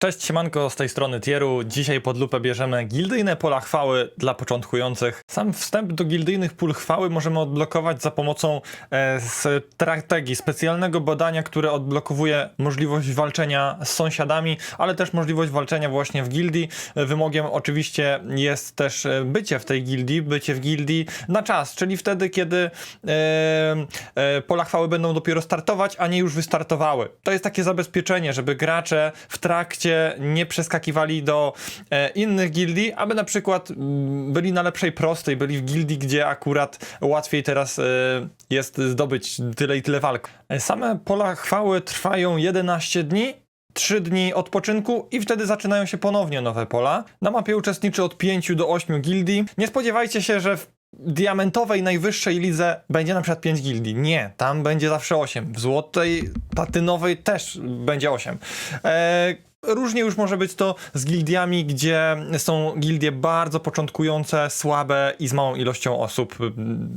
Cześć, siemanko, z tej strony Tieru. Dzisiaj pod lupę bierzemy gildyjne pola chwały dla początkujących. Sam wstęp do gildyjnych pól chwały możemy odblokować za pomocą e, strategii, specjalnego badania, które odblokowuje możliwość walczenia z sąsiadami, ale też możliwość walczenia właśnie w gildii. E, Wymogiem oczywiście jest też e, bycie w tej gildii, bycie w gildii na czas, czyli wtedy, kiedy e, e, pola chwały będą dopiero startować, a nie już wystartowały. To jest takie zabezpieczenie, żeby gracze w trakcie nie przeskakiwali do e, innych gildii, aby na przykład mm, byli na lepszej prostej, byli w gildii, gdzie akurat łatwiej teraz e, jest zdobyć tyle i tyle walk. E, Same pola chwały trwają 11 dni, 3 dni odpoczynku i wtedy zaczynają się ponownie nowe pola. Na mapie uczestniczy od 5 do 8 gildii. Nie spodziewajcie się, że w diamentowej najwyższej lidze będzie na przykład 5 gildii. Nie, tam będzie zawsze 8. W złotej, platynowej też będzie 8. Eee, Różnie już może być to z gildiami, gdzie są gildie bardzo początkujące, słabe i z małą ilością osób.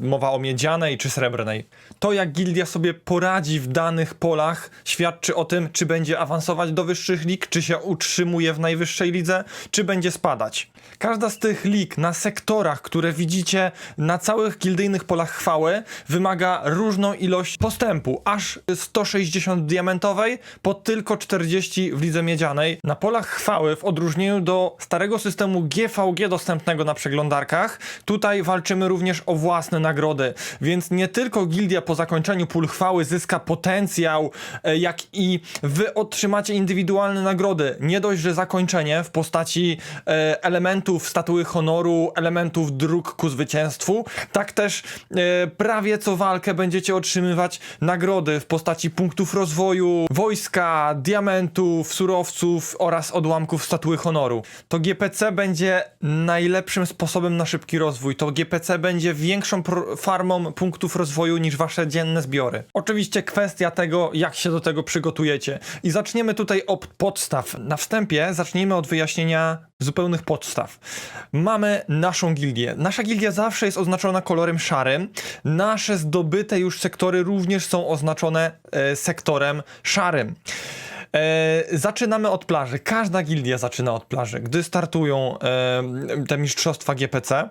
Mowa o miedzianej czy srebrnej. To jak gildia sobie poradzi w danych polach świadczy o tym, czy będzie awansować do wyższych lig, czy się utrzymuje w najwyższej lidze, czy będzie spadać. Każda z tych lig na sektorach, które widzicie na całych gildyjnych polach chwały, wymaga różną ilość postępu, aż 160 diamentowej, po tylko 40 w lidze miedzianej. Na polach chwały, w odróżnieniu do starego systemu GVG dostępnego na przeglądarkach, tutaj walczymy również o własne nagrody, więc nie tylko gildia po zakończeniu pól chwały zyska potencjał, e, jak i wy otrzymacie indywidualne nagrody. Nie dość, że zakończenie w postaci e, elementów statuły honoru, elementów dróg ku zwycięstwu, tak też e, prawie co walkę będziecie otrzymywać nagrody w postaci punktów rozwoju, wojska, diamentów, surowców oraz odłamków statuły honoru. To GPC będzie najlepszym sposobem na szybki rozwój. To GPC będzie większą farmą punktów rozwoju niż wasze dzienne zbiory. Oczywiście kwestia tego, jak się do tego przygotujecie. I zaczniemy tutaj od podstaw. Na wstępie zacznijmy od wyjaśnienia zupełnych podstaw. Mamy naszą gildię. Nasza gildia zawsze jest oznaczona kolorem szarym. Nasze zdobyte już sektory również są oznaczone e, sektorem szarym. E, zaczynamy od plaży. Każda gildia zaczyna od plaży. Gdy startują e, te mistrzostwa GPC,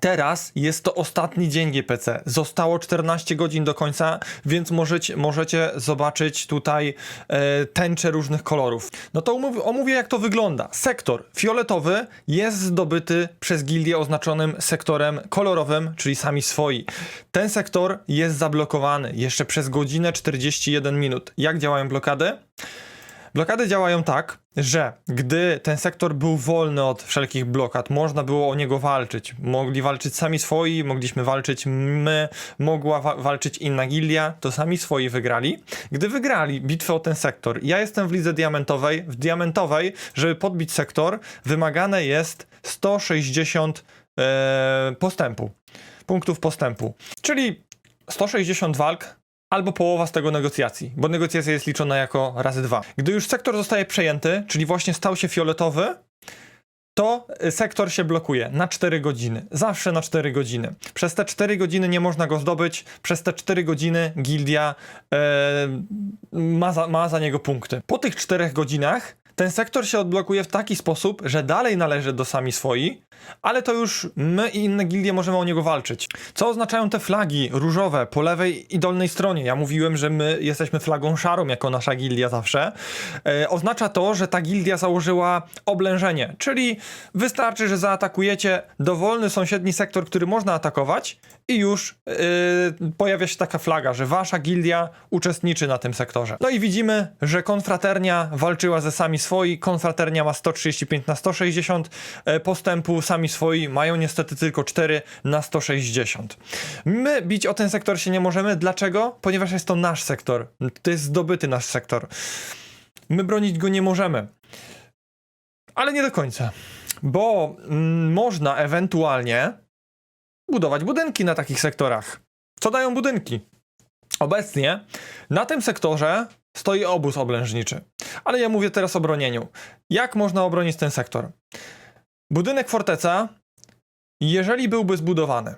Teraz jest to ostatni dzień GPC. Zostało 14 godzin do końca, więc możecie, możecie zobaczyć tutaj e, tęcze różnych kolorów. No to omówię, omówię, jak to wygląda. Sektor fioletowy jest zdobyty przez gildię oznaczonym sektorem kolorowym, czyli sami swoi. Ten sektor jest zablokowany jeszcze przez godzinę 41 minut. Jak działają blokady? Blokady działają tak, że gdy ten sektor był wolny od wszelkich blokad, można było o niego walczyć. Mogli walczyć sami swoi, mogliśmy walczyć my, mogła wa- walczyć inna gildia, to sami swoi wygrali. Gdy wygrali bitwę o ten sektor, ja jestem w lidze diamentowej, w diamentowej, żeby podbić sektor, wymagane jest 160 e, postępu, punktów postępu. Czyli 160 walk albo połowa z tego negocjacji, bo negocjacja jest liczona jako razy dwa. Gdy już sektor zostaje przejęty, czyli właśnie stał się fioletowy, to y, sektor się blokuje na 4 godziny. Zawsze na 4 godziny. Przez te 4 godziny nie można go zdobyć, przez te 4 godziny gildia e, ma, za, ma za niego punkty. Po tych 4 godzinach ten sektor się odblokuje w taki sposób, że dalej należy do sami swoi, ale to już my i inne gildie możemy o niego walczyć. Co oznaczają te flagi różowe po lewej i dolnej stronie? Ja mówiłem, że my jesteśmy flagą szarą jako nasza gildia zawsze. E, oznacza to, że ta gildia założyła oblężenie, czyli wystarczy, że zaatakujecie dowolny sąsiedni sektor, który można atakować i już yy, pojawia się taka flaga, że wasza gildia uczestniczy na tym sektorze. No i widzimy, że konfraternia walczyła ze sami swoi. Konfraternia ma 135 na 160 e, postępu, sami swoi mają niestety tylko 4 na 160. My bić o ten sektor się nie możemy. Dlaczego? Ponieważ jest to nasz sektor. To jest zdobyty nasz sektor. My bronić go nie możemy. Ale nie do końca. Bo mm, można ewentualnie budować budynki na takich sektorach. Co dają budynki? Obecnie na tym sektorze stoi obóz oblężniczy. Ale ja mówię teraz o bronieniu. Jak można obronić ten sektor? Budynek forteca, jeżeli byłby zbudowany,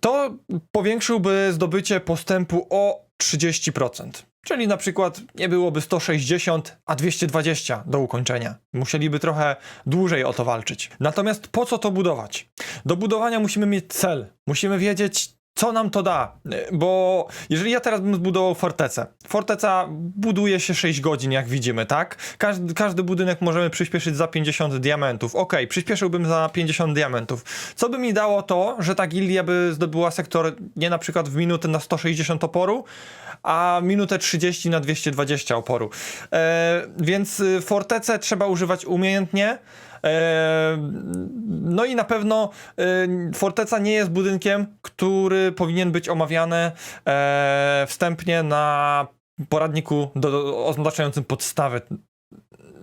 to powiększyłby zdobycie postępu o 30%. Czyli na przykład nie byłoby 160, a 220 do ukończenia. Musieliby trochę dłużej o to walczyć. Natomiast po co to budować? Do budowania musimy mieć cel. Musimy wiedzieć, co nam to da? Bo jeżeli ja teraz bym zbudował fortecę, forteca buduje się 6 godzin, jak widzimy, tak? Każdy, każdy budynek możemy przyspieszyć za 50 diamentów. Ok, przyspieszyłbym za 50 diamentów. Co by mi dało to, że ta gildia by zdobyła sektor nie na przykład w minutę na 160 oporu, a minutę 30 na 220 oporu. E, więc y, fortecę trzeba używać umiejętnie. E, No i na pewno e, forteca nie jest budynkiem, który powinien być omawiany e, wstępnie na poradniku do, oznaczającym podstawę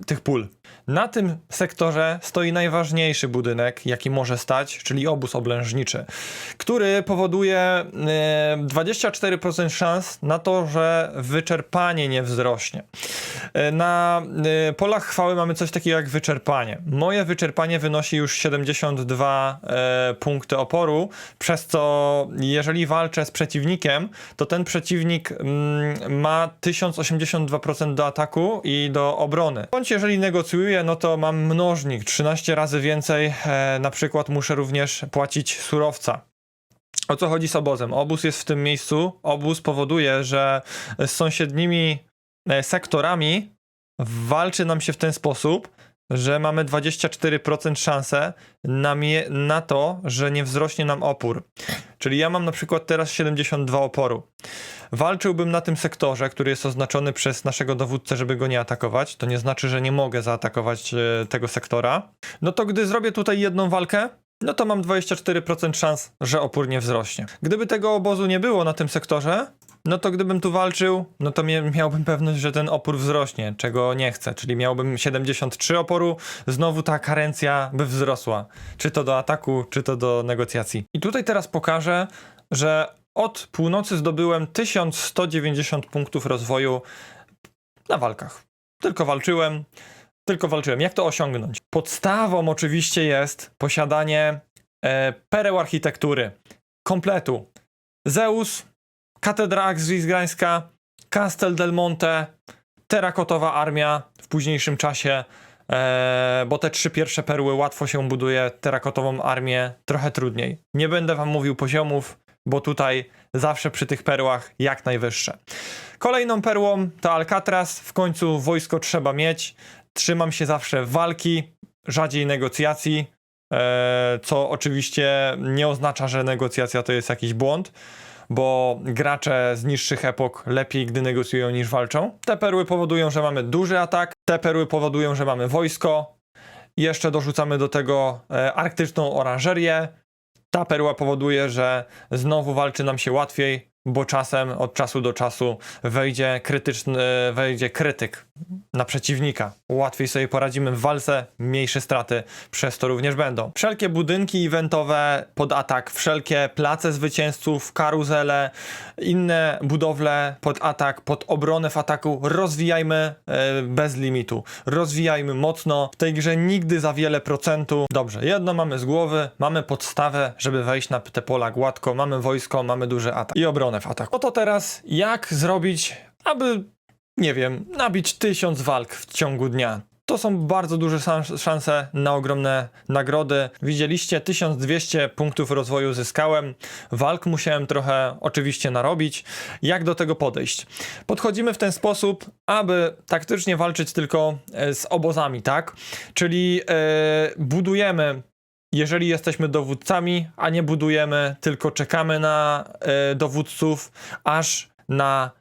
tych pól. Na tym sektorze stoi najważniejszy budynek, jaki może stać, czyli obóz oblężniczy, który powoduje e, 24% szans na to, że wyczerpanie nie wzrośnie. E, Na e, polach chwały mamy coś takiego jak wyczerpanie. Moje wyczerpanie wynosi już 72 e, punkty oporu, przez co jeżeli walczę z przeciwnikiem, to ten przeciwnik mm, ma 1082% do ataku i do obrony. Bądź jeżeli negocjuję, no to mam mnożnik 13 razy więcej. E, na przykład muszę również płacić surowca. O co chodzi z obozem? Obóz jest w tym miejscu. Obóz powoduje, że z sąsiednimi e, sektorami walczy nam się w ten sposób, że mamy 24% szansę na, mie- na to, że nie wzrośnie nam opór. Czyli ja mam na przykład teraz 72 oporu. Walczyłbym na tym sektorze, który jest oznaczony przez naszego dowódcę, żeby go nie atakować. To nie znaczy, że nie mogę zaatakować e, tego sektora. No to gdy zrobię tutaj jedną walkę, no to mam 24% szans, że opór nie wzrośnie. Gdyby tego obozu nie było na tym sektorze, no to gdybym tu walczył, no to mia- miałbym pewność, że ten opór wzrośnie, czego nie chcę. Czyli miałbym 73 oporu, znowu ta karencja by wzrosła. Czy to do ataku, czy to do negocjacji. I tutaj teraz pokażę, że od północy zdobyłem 1190 punktów rozwoju na walkach. Tylko walczyłem, tylko walczyłem. Jak to osiągnąć? Podstawą oczywiście jest posiadanie e, pereł architektury, kompletu. Zeus, Katedra Axwisgrańska, Castel del Monte, terakotowa armia w późniejszym czasie, e, bo te trzy pierwsze perły łatwo się buduje, terakotową armię trochę trudniej. Nie będę wam mówił poziomów, bo tutaj zawsze przy tych perłach jak najwyższe. Kolejną perłą to Alcatraz, w końcu wojsko trzeba mieć, trzymam się zawsze walki, rzadziej negocjacji, e, co oczywiście nie oznacza, że negocjacja to jest jakiś błąd, bo gracze z niższych epok lepiej, gdy negocjują niż walczą. Te perły powodują, że mamy duży atak, te perły powodują, że mamy wojsko. Jeszcze dorzucamy do tego e, arktyczną oranżerię. Ta perła powoduje, że znowu walczy nam się łatwiej, bo czasem od czasu do czasu wejdzie krytyczny, wejdzie krytyk na przeciwnika. Łatwiej sobie poradzimy w walce, mniejsze straty przez to również będą. Wszelkie budynki eventowe pod atak, wszelkie place zwycięzców, karuzele, inne budowle pod atak, pod obronę w ataku rozwijajmy e, bez limitu. Rozwijajmy mocno. W tej grze nigdy za wiele procentu. Dobrze, jedno mamy z głowy, mamy podstawę, żeby wejść na te pola gładko, mamy wojsko, mamy duży atak i obronę w ataku. Oto teraz jak zrobić, aby nie wiem, nabić tysiąc walk w ciągu dnia. To są bardzo duże szans- szanse na ogromne nagrody. Widzieliście, 1200 punktów rozwoju zyskałem. Walk musiałem trochę oczywiście narobić. Jak do tego podejść? Podchodzimy w ten sposób, aby taktycznie walczyć tylko e, z obozami, tak? Czyli e, budujemy jeżeli jesteśmy dowódcami, a nie budujemy, tylko czekamy na e, dowódców, aż na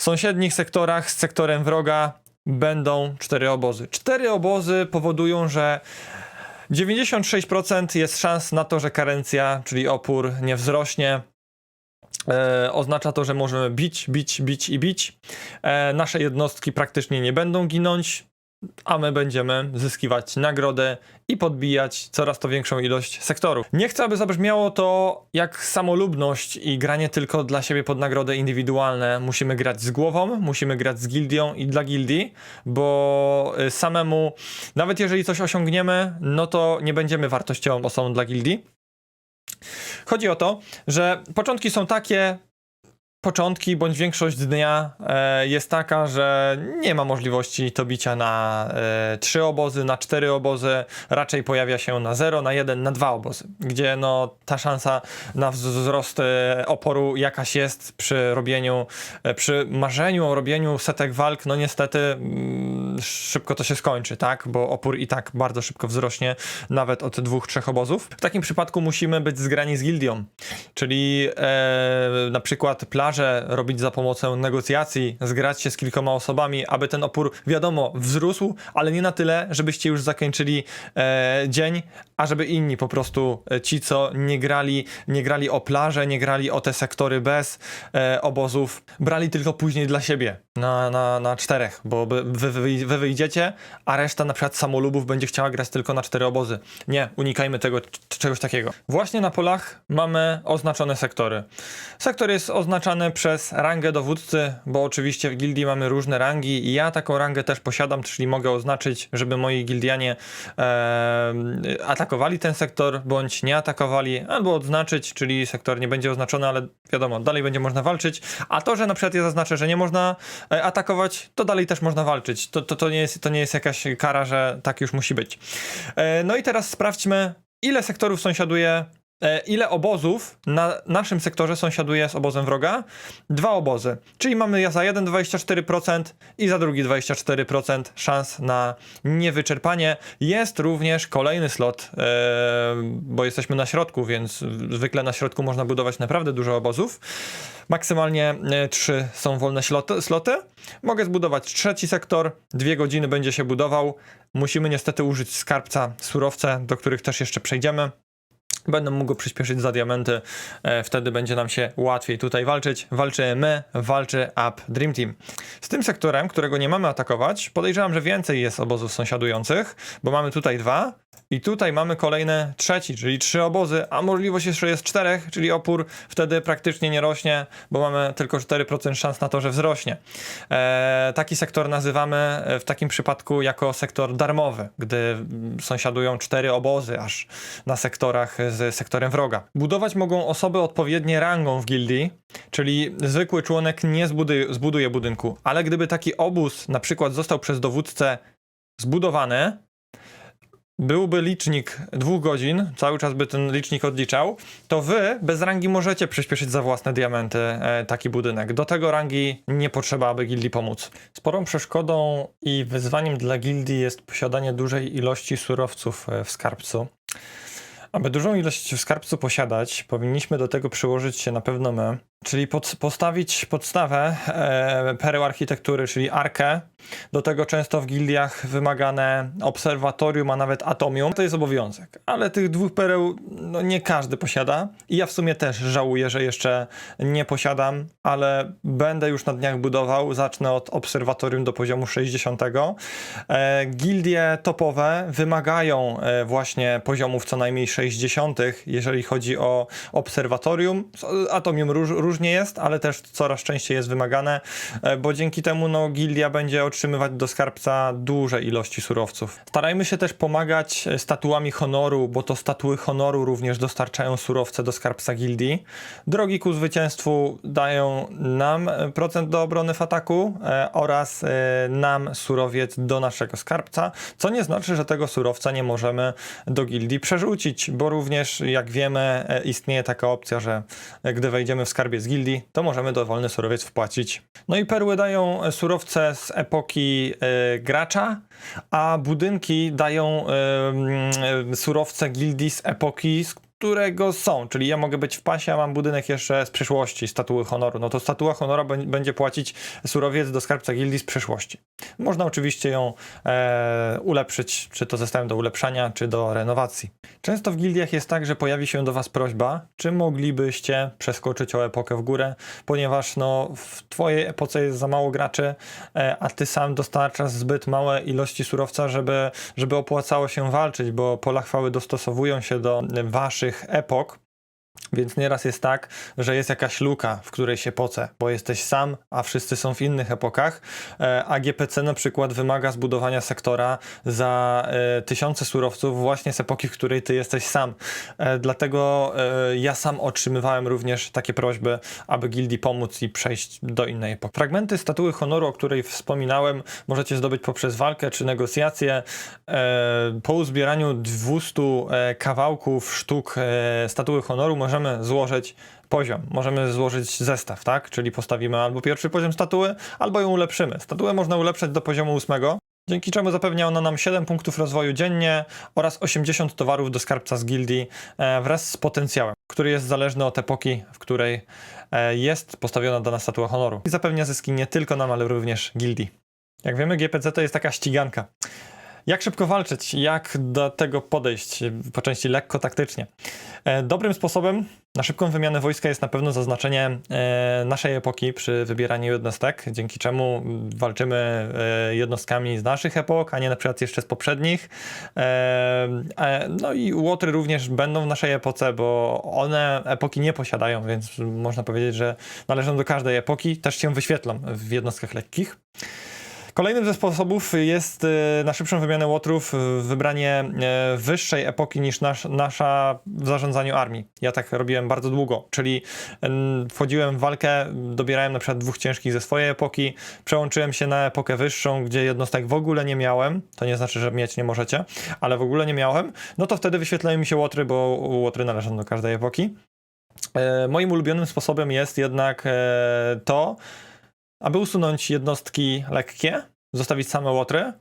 sąsiednich sektorach z sektorem wroga będą cztery obozy. Cztery obozy powodują, że 96% jest szans na to, że karencja, czyli opór, nie wzrośnie. E, oznacza to, że możemy bić, bić, bić i bić. E, nasze jednostki praktycznie nie będą ginąć, a my będziemy zyskiwać nagrodę i podbijać coraz to większą ilość sektorów. Nie chcę, aby zabrzmiało to jak samolubność i granie tylko dla siebie pod nagrody indywidualne. Musimy grać z głową, musimy grać z gildią i dla gildii, bo y, samemu, nawet jeżeli coś osiągniemy, no to nie będziemy wartościową osobą dla gildii. Chodzi o to, że początki są takie, początki bądź większość dnia e, jest taka, że nie ma możliwości to bicia na e, trzy obozy, na cztery obozy, raczej pojawia się na 0, na 1, na dwa obozy, gdzie no ta szansa na wz- wzrost e, oporu jakaś jest przy robieniu, e, przy marzeniu o robieniu setek walk, no niestety mm, szybko to się skończy, tak, bo opór i tak bardzo szybko wzrośnie, nawet od dwóch, trzech obozów. W takim przypadku musimy być zgrani z gildią, czyli e, na przykład plaże robić za pomocą negocjacji, zgrać się z kilkoma osobami, aby ten opór, wiadomo, wzrósł, ale nie na tyle, żebyście już zakończyli e, dzień, a żeby inni po prostu, e, ci co nie grali, nie grali o plaże, nie grali o te sektory bez e, obozów, brali tylko później dla siebie na, na, na czterech, bo wy, wy, wy, wy wyjdziecie, a reszta na przykład samolubów będzie chciała grać tylko na cztery obozy. Nie, unikajmy tego, czegoś takiego. Właśnie na polach mamy oznaczone sektory. Sektor jest oznaczany przez rangę dowódcy, bo oczywiście w gildii mamy różne rangi i ja taką rangę też posiadam, czyli mogę oznaczyć, żeby moi gildianie e, atakowali ten sektor, bądź nie atakowali, albo odznaczyć, czyli sektor nie będzie oznaczony, ale wiadomo, dalej będzie można walczyć, a to, że na przykład ja zaznaczę, że nie można e, atakować, to dalej też można walczyć. To, to, to, nie, jest, to nie jest jakaś kara, że tak już musi być. E, no i teraz sprawdźmy, ile sektorów sąsiaduje ile obozów na naszym sektorze sąsiaduje z obozem wroga? Dwa obozy. Czyli mamy za jeden 24% i za drugi 24% szans na niewyczerpanie. Jest również kolejny slot, e, bo jesteśmy na środku, więc zwykle na środku można budować naprawdę dużo obozów. Maksymalnie e, trzy są wolne sloty. Mogę zbudować trzeci sektor, dwie godziny będzie się budował. Musimy niestety użyć skarbca, surowce, do których też jeszcze przejdziemy. Będę mógł przyspieszyć za diamenty, e, wtedy będzie nam się łatwiej tutaj walczyć. Walczy my, walczy Up Dream Team. Z tym sektorem, którego nie mamy atakować, podejrzewam, że więcej jest obozów sąsiadujących, bo mamy tutaj dwa i tutaj mamy kolejny trzeci, czyli trzy obozy, a możliwość jeszcze jest czterech, czyli opór wtedy praktycznie nie rośnie, bo mamy tylko 4% szans na to, że wzrośnie. E, taki sektor nazywamy e, w takim przypadku jako sektor darmowy, gdy sąsiadują cztery obozy aż na sektorach z sektorem wroga. Budować mogą osoby odpowiednie rangą w gildii, czyli zwykły członek nie zbuduje, zbuduje budynku, ale gdyby taki obóz na przykład został przez dowódcę zbudowany, byłby licznik dwóch godzin, cały czas by ten licznik odliczał, to wy bez rangi możecie przyspieszyć za własne diamenty e, taki budynek. Do tego rangi nie potrzeba, aby gildii pomóc. Sporą przeszkodą i wyzwaniem dla gildii jest posiadanie dużej ilości surowców e, w skarbcu. Aby dużą ilość w skarbcu posiadać, powinniśmy do tego przyłożyć się na pewno my, czyli pod, postawić podstawę e, pereł architektury, czyli arkę. Do tego często w gildiach wymagane obserwatorium, a nawet atomium. To jest obowiązek, ale tych dwóch pereł no, nie każdy posiada. I ja w sumie też żałuję, że jeszcze nie posiadam, ale będę już na dniach budował. Zacznę od obserwatorium do poziomu 60. E, gildie topowe wymagają e, właśnie poziomów co najmniej 60, jeżeli chodzi o obserwatorium. Atomium róż, różnie jest, ale też coraz częściej jest wymagane, e, bo dzięki temu no, gildia będzie otrzymywać do skarbca duże ilości surowców. Starajmy się też pomagać e, statuami honoru, bo to statuły honoru również dostarczają surowce do skarbca gildii. Drogi ku zwycięstwu dają nam e, procent do obrony w ataku oraz nam surowiec do naszego skarbca, co nie znaczy, że tego surowca nie możemy do gildii przerzucić, bo również jak wiemy istnieje taka opcja, że gdy wejdziemy w skarbiec gildii, to możemy dowolny surowiec wpłacić. No i perły dają surowce z epoki e, gracza, a budynki dają surowce gildii z epoki, z którego są, czyli ja mogę być w pasie, a mam budynek jeszcze z przyszłości, statuły honoru, no to statua honora bę- będzie płacić surowiec do skarbca gildii z przyszłości. Można oczywiście ją e, ulepszyć, czy to zestawem do ulepszania, czy do renowacji. Często w gildiach jest tak, że pojawi się do was prośba, czy moglibyście przeskoczyć o epokę w górę, ponieważ no, w twojej epoce jest za mało graczy, e, a ty sam dostarczasz zbyt małe ilości surowca, żeby, żeby opłacało się walczyć, bo pola chwały dostosowują się do waszych epok. Więc nieraz jest tak, że jest jakaś luka, w której się poce, bo jesteś sam, a wszyscy są w innych epokach, e, a GPC na przykład wymaga zbudowania sektora za e, tysiące surowców właśnie z epoki, w której ty jesteś sam. E, Dlatego ja sam otrzymywałem również takie prośby, aby gildii pomóc i przejść do innej epoki. Fragmenty statuły honoru, o której wspominałem, możecie zdobyć poprzez walkę czy negocjacje. Po uzbieraniu 200 e, kawałków sztuk statuły honoru możemy złożyć poziom. Możemy złożyć zestaw, tak? Czyli postawimy albo pierwszy poziom statuły, albo ją ulepszymy. Statuę można ulepszać do poziomu ósmego, dzięki czemu zapewnia ona nam 7 punktów rozwoju dziennie oraz 80 towarów do skarbca z gildii e, wraz z potencjałem, który jest zależny od epoki, w której e, jest postawiona dana statua honoru. I zapewnia zyski nie tylko nam, ale również gildii. Jak wiemy, GPC to jest taka ściganka. Jak szybko walczyć? Jak do tego podejść? Po części lekko taktycznie. E, Dobrym sposobem na szybką wymianę wojska jest na pewno zaznaczenie e, naszej epoki przy wybieraniu jednostek, dzięki czemu walczymy e, jednostkami z naszych epok, a nie na przykład jeszcze z poprzednich. No i łotry również będą w naszej epoce, bo one epoki nie posiadają, więc można powiedzieć, że należą do każdej epoki, też się wyświetlą w jednostkach lekkich. Kolejnym ze sposobów jest e, na szybszą wymianę łotrów e, wybranie e, wyższej epoki niż nasz, nasza w zarządzaniu armii. Ja tak robiłem bardzo długo, czyli em, wchodziłem w walkę, dobierałem na przykład dwóch ciężkich ze swojej epoki, przełączyłem się na epokę wyższą, gdzie jednostek w ogóle nie miałem, to nie znaczy, że mieć nie możecie, ale w ogóle nie miałem, no to wtedy wyświetlają mi się łotry, bo łotry należą do każdej epoki. Moim ulubionym sposobem jest jednak to, aby usunąć jednostki lekkie, zostawić same łotry.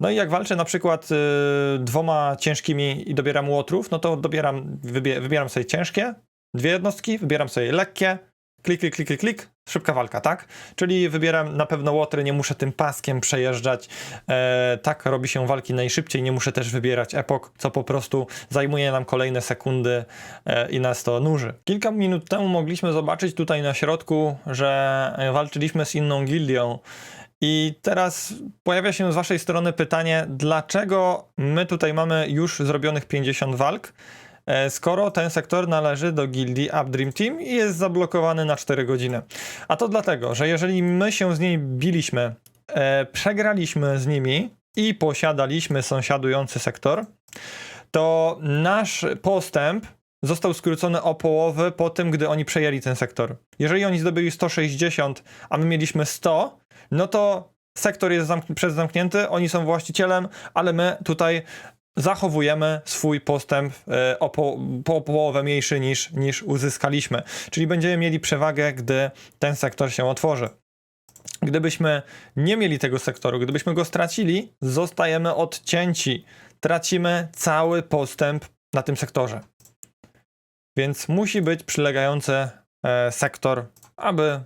No i jak walczę na przykład y, dwoma ciężkimi i dobieram łotrów, no to dobieram, wybie, wybieram sobie ciężkie, dwie jednostki, wybieram sobie lekkie, klik, klik, klik, klik, klik, szybka walka, tak? Czyli wybieram na pewno łotry, nie muszę tym paskiem przejeżdżać. E, tak robi się walki najszybciej, nie muszę też wybierać epok, co po prostu zajmuje nam kolejne sekundy e, i nas to nuży. Kilka minut temu mogliśmy zobaczyć tutaj na środku, że walczyliśmy z inną gildią. I teraz pojawia się z waszej strony pytanie, dlaczego my tutaj mamy już zrobionych 50 walk, skoro ten sektor należy do gildii Up Dream Team i jest zablokowany na 4 godziny. A to dlatego, że jeżeli my się z nimi biliśmy, e, przegraliśmy z nimi i posiadaliśmy sąsiadujący sektor, to nasz postęp został skrócony o połowę po tym, gdy oni przejęli ten sektor. Jeżeli oni zdobyli 160, a my mieliśmy 100, no to sektor jest zamk- przez zamknięty, oni są właścicielem, ale my tutaj zachowujemy swój postęp e, o po, po połowę mniejszy niż, niż uzyskaliśmy. Czyli będziemy mieli przewagę, gdy ten sektor się otworzy. Gdybyśmy nie mieli tego sektoru, gdybyśmy go stracili, zostajemy odcięci. Tracimy cały postęp na tym sektorze. Więc musi być przylegający e, sektor, aby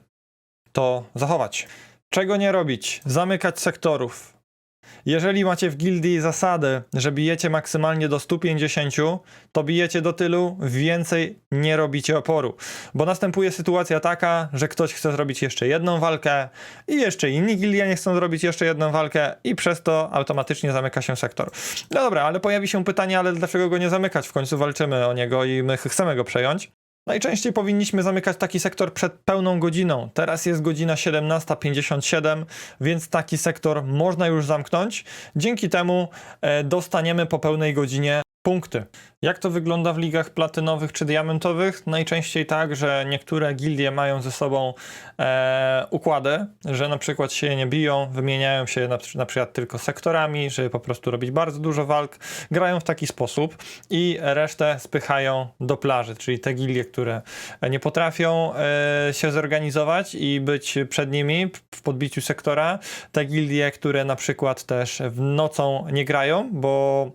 to zachować. Czego nie robić? Zamykać sektorów. Jeżeli macie w gildii zasady, że bijecie maksymalnie do 150, to bijecie do tylu, więcej nie robicie oporu. Bo następuje sytuacja taka, że ktoś chce zrobić jeszcze jedną walkę i jeszcze inni gildianie chcą zrobić jeszcze jedną walkę i przez to automatycznie zamyka się sektor. No dobra, ale pojawi się pytanie, ale dlaczego go nie zamykać? W końcu walczymy o niego i my chcemy go przejąć. Najczęściej powinniśmy zamykać taki sektor przed pełną godziną. Teraz jest godzina 17.57, więc taki sektor można już zamknąć. Dzięki temu e, dostaniemy po pełnej godzinie punkty. Jak to wygląda w ligach platynowych czy diamentowych? Najczęściej tak, że niektóre gildie mają ze sobą e, układy, że na przykład się nie biją, wymieniają się na, na przykład tylko sektorami, żeby po prostu robić bardzo dużo walk, grają w taki sposób i resztę spychają do plaży, czyli te gildie, które nie potrafią e, się zorganizować i być przed nimi w podbiciu sektora, te gildie, które na przykład też w nocą nie grają, bo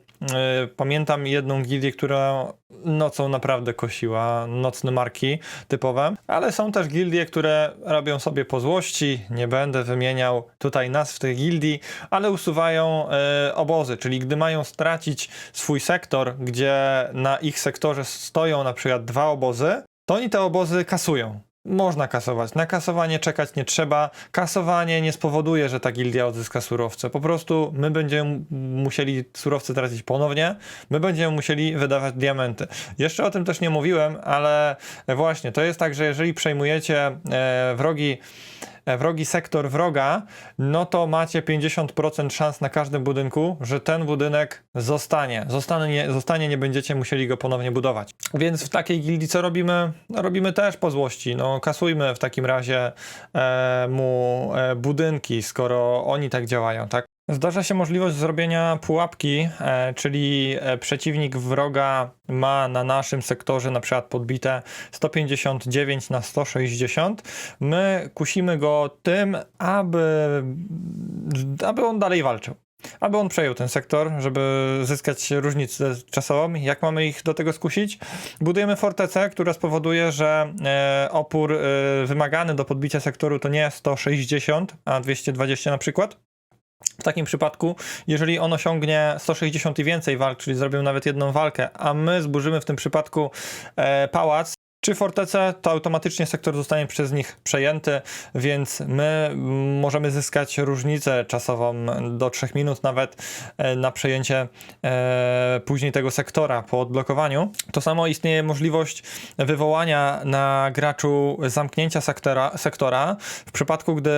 Pamiętam jedną gildię, która nocą naprawdę kosiła, nocne marki typowe, ale są też gildie, które robią sobie po złości, nie będę wymieniał tutaj nazw tych gildii, ale usuwają e, obozy, czyli gdy mają stracić swój sektor, gdzie na ich sektorze stoją na przykład dwa obozy, to oni te obozy kasują. Można kasować. Na kasowanie czekać nie trzeba. Kasowanie nie spowoduje, że ta gildia odzyska surowce. Po prostu my będziemy musieli surowce tracić ponownie, my będziemy musieli wydawać diamenty. Jeszcze o tym też nie mówiłem, ale właśnie to jest tak, że jeżeli przejmujecie e, wrogi wrogi sektor wroga, no to macie 50% szans na każdym budynku, że ten budynek zostanie. Zostanie, zostanie, nie będziecie musieli go ponownie budować. Więc w takiej gildii co robimy? No, robimy też po złości. No, kasujmy w takim razie e, mu e, budynki, skoro oni tak działają, tak? Zdarza się możliwość zrobienia pułapki, e, czyli e, przeciwnik wroga ma na naszym sektorze na przykład podbite 159 na 160. My kusimy go tym, aby, aby on dalej walczył. Aby on przejął ten sektor, żeby zyskać różnicę czasową. Jak mamy ich do tego skusić? Budujemy fortecę, która spowoduje, że e, opór wymagany do podbicia sektoru to nie 160, a 220 na przykład. W takim przypadku, jeżeli on osiągnie 160 i więcej walk, czyli zrobią nawet jedną walkę, a my zburzymy w tym przypadku e, pałac czy fortecę, to automatycznie sektor zostanie przez nich przejęty, więc my mm, możemy zyskać różnicę czasową do 3 minut nawet e, na przejęcie e, później tego sektora po odblokowaniu. To samo istnieje możliwość wywołania na graczu zamknięcia sektora, sektora w przypadku, gdy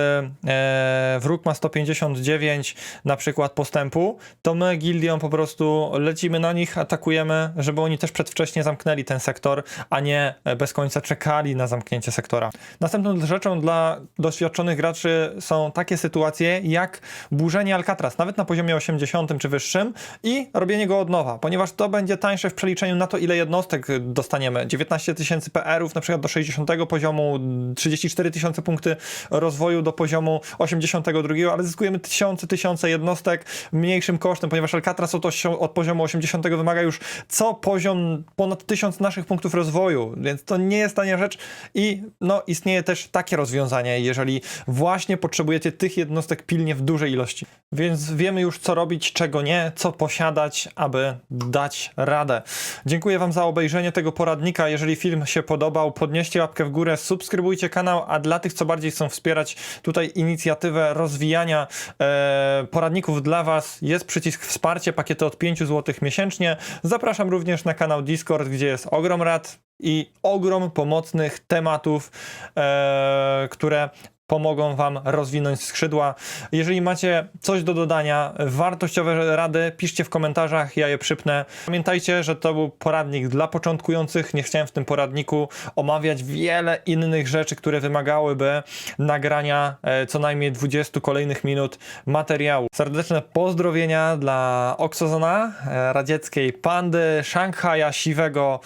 e, wróg ma 159 na przykład postępu, to my gildią po prostu lecimy na nich, atakujemy, żeby oni też przedwcześnie zamknęli ten sektor, a nie bez końca czekali na zamknięcie sektora. Następną rzeczą dla doświadczonych graczy są takie sytuacje jak burzenie Alcatraz, nawet na poziomie 80 czy wyższym i robienie go od nowa, ponieważ to będzie tańsze w przeliczeniu na to, ile jednostek dostaniemy. 19 tysięcy PR-ów na przykład do 60 poziomu, 34 tysiące punkty rozwoju do poziomu 82, ale zyskujemy tysiące, tysiące jednostek mniejszym kosztem, ponieważ Alcatraz od, od poziomu 80 wymaga już co poziom ponad 1000 naszych punktów rozwoju, więc to nie jest tania rzecz i no istnieje też takie rozwiązanie, jeżeli właśnie potrzebujecie tych jednostek pilnie w dużej ilości. Więc wiemy już co robić, czego nie, co posiadać, aby dać radę. Dziękuję wam za obejrzenie tego poradnika. Jeżeli film się podobał, podnieście łapkę w górę, subskrybujcie kanał, a dla tych, co bardziej chcą wspierać tutaj inicjatywę rozwijania e, poradników dla was, jest przycisk wsparcie, pakiety od 5 zł miesięcznie. Zapraszam również na kanał Discord, gdzie jest ogrom rad i ogrom pomocnych tematów, e, które pomogą Wam rozwinąć skrzydła. Jeżeli macie coś do dodania, wartościowe rady, piszcie w komentarzach, ja je przypnę. Pamiętajcie, że to był poradnik dla początkujących. Nie chciałem w tym poradniku omawiać wiele innych rzeczy, które wymagałyby nagrania e, co najmniej 20 kolejnych minut materiału. Serdeczne pozdrowienia dla Oksozona, e, radzieckiej Pandy, Szanghaja, Siwego,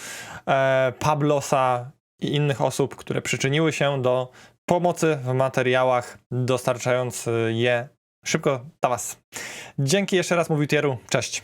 e, Pablosa i innych osób, które przyczyniły się do pomocy w materiałach, dostarczając je szybko dla Was. Dzięki jeszcze raz, mówił Tieru. Cześć.